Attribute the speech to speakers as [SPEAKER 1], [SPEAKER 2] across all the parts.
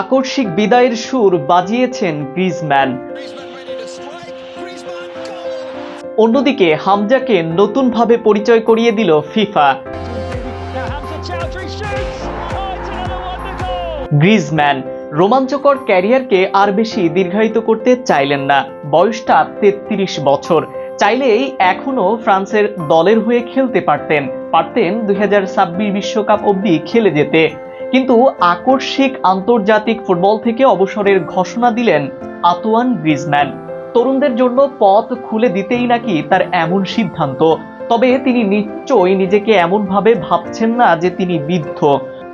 [SPEAKER 1] আকস্মিক বিদায়ের সুর বাজিয়েছেন গ্রিজম্যান অন্যদিকে হামজাকে নতুনভাবে পরিচয় করিয়ে দিল ফিফা. গ্রিজম্যান রোমাঞ্চকর ক্যারিয়ারকে আর বেশি দীর্ঘায়িত করতে চাইলেন না। বয়সটা তেত্রিশ বছর। চাইলেই এখনও ফ্রান্সের দলের হয়ে খেলতে পারতেন। পারতেন দুই বিশ্বকাপ অবধি খেলে যেতে। কিন্তু আকস্মিক আন্তর্জাতিক ফুটবল থেকে অবসরের ঘোষণা দিলেন আতোয়ান গ্রিজম্যান তরুণদের জন্য পথ খুলে দিতেই নাকি তার এমন সিদ্ধান্ত। তবে তিনি নিশ্চয়ই নিজেকে এমনভাবে ভাবছেন না যে তিনি বৃদ্ধ।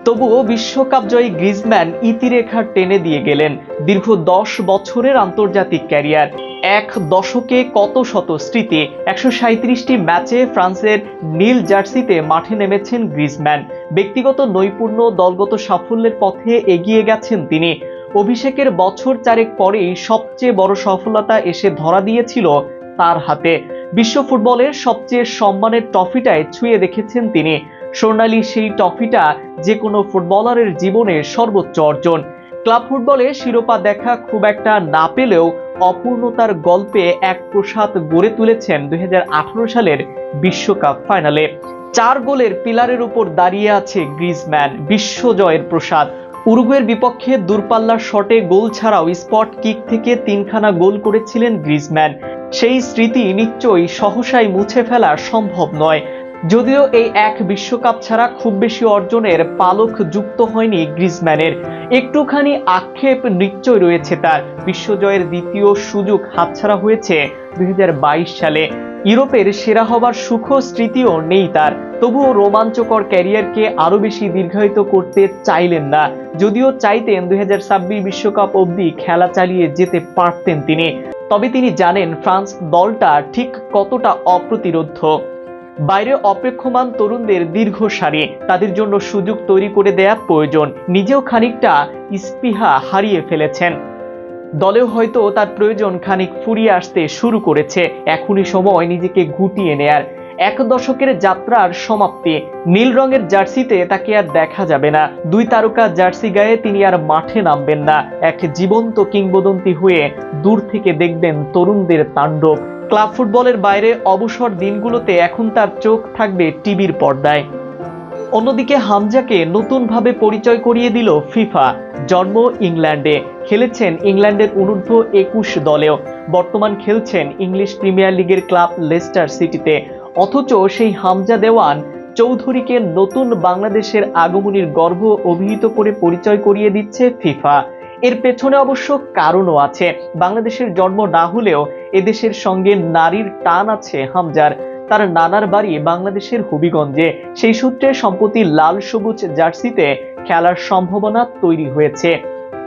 [SPEAKER 1] তবুও বিশ্বকাপ জয়ী গ্রিজম্যান ইতিরেখা টেনে দিয়ে গেলেন দীর্ঘ দশ বছরের আন্তর্জাতিক ক্যারিয়ার। এক দশকে কত শত স্মৃতি, একশো সাঁত্রিশটি ম্যাচে ফ্রান্সের নীল জার্সিতে মাঠে নেমেছেন গ্রিজম্যান ব্যক্তিগত নৈপুণ্য, দলগত সাফল্যের পথে এগিয়ে গেছেন তিনি। অভিষেকের বছর চারেক পরেই সবচেয়ে বড় সফলতা এসে ধরা দিয়েছিল তার হাতে। বিশ্ব ফুটবলের সবচেয়ে সম্মানের ট্রফিটায় ছুঁয়ে দেখেছেন তিনি। স্বর্ণালী সেই ট্রফিটা যে কোনো ফুটবলারের জীবনের সর্বোচ্চ অর্জন। ক্লাব ফুটবলে শিরোপা দেখা খুব একটা না পেলেও অপূর্ণতার গল্পে এক প্রসাদ গড়ে তুলেছেন দুই সালের বিশ্বকাপ ফাইনালে। চার গোলের পিলারের উপর দাঁড়িয়ে আছে গ্রিজম্যান বিশ্বজয়ের প্রসাদ। উরুগুয়ের বিপক্ষে দূরপাল্লার শটে গোল ছাড়াও স্পট কিক থেকে তিনখানা গোল করেছিলেন গ্রিজম্যান সেই স্মৃতি নিশ্চয়ই সহসাই মুছে ফেলা সম্ভব নয়। যদিও এই এক বিশ্বকাপ ছাড়া খুব বেশি অর্জনের পালক যুক্ত হয়নি গ্রিজম্যানের একটুখানি আক্ষেপ নিশ্চয় রয়েছে তার। বিশ্বজয়ের দ্বিতীয় সুযোগ হাতছাড়া হয়েছে দুই হাজার বাইশ সালে। ইউরোপের সেরা হবার সুখ স্মৃতিও নেই তার। তবুও রোমাঞ্চকর ক্যারিয়ারকে আরও বেশি দীর্ঘায়িত করতে চাইলেন না। যদিও চাইতেন দুই বিশ্বকাপ অবধি খেলা চালিয়ে যেতে পারতেন তিনি। তবে তিনি জানেন ফ্রান্স দলটা ঠিক কতটা অপ্রতিরোধ্য। বাইরে অপেক্ষমান তরুণদের দীর্ঘ সারি। তাদের জন্য সুযোগ তৈরি করে দেয়া প্রয়োজন। নিজেও খানিকটা স্পৃহা হারিয়ে ফেলেছেন। দলেও হয়তো তার প্রয়োজন খানিক ফুরিয়ে আসতে শুরু করেছে। এখনই সময় নিজেকে গুটিয়ে নেয়ার। এক দশকের যাত্রার সমাপ্তি। নীল রঙের জার্সিতে তাকে আর দেখা যাবে না। দুই তারকা জার্সি গায়ে তিনি আর মাঠে নামবেন না। এক জীবন্ত কিংবদন্তি হয়ে দূর থেকে দেখবেন তরুণদের তাণ্ডব। ক্লাব ফুটবলের বাইরে অবসর দিনগুলোতে এখন তার চোখ থাকবে টিভির পর্দায়। অন্যদিকে হামজাকে নতুনভাবে পরিচয় করিয়ে দিল ফিফা। জন্ম ইংল্যান্ডে। খেলেছেন ইংল্যান্ডের অনূর্ধ্ব একুশ দলেও। বর্তমান খেলছেন ইংলিশ প্রিমিয়ার লিগের ক্লাব লেস্টার সিটিতে। অথচ সেই হামজা দেওয়ান চৌধুরীকে নতুন বাংলাদেশের আগমনীর গর্ব অভিহিত করে পরিচয় করিয়ে দিচ্ছে ফিফা। এর পেছনে অবশ্য কারণও আছে। বাংলাদেশের জন্ম না হলেও এদেশের সঙ্গে নারীর টান আছে হামজার। তার নানার বাড়ি বাংলাদেশের হবিগঞ্জে। সেই সূত্রে সম্প্রতি লাল সবুজ জার্সিতে খেলার সম্ভাবনা তৈরি হয়েছে।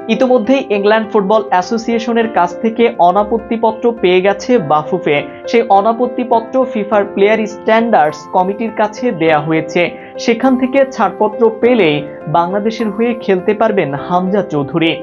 [SPEAKER 1] ইতোমধ্যেই ইংল্যান্ড ফুটবল অ্যাসোসিয়েশনের কাছ থেকে অনাপত্তিপত্র পেয়ে গেছে বাফুফে। সেই অনাপত্তিপত্র ফিফার প্লেয়ার স্ট্যান্ডার্ডস কমিটির কাছে দেয়া হয়েছে। সেখান থেকে ছাড়পত্র পেলেই বাংলাদেশের হয়ে খেলতে পারবেন হামজা চৌধুরী।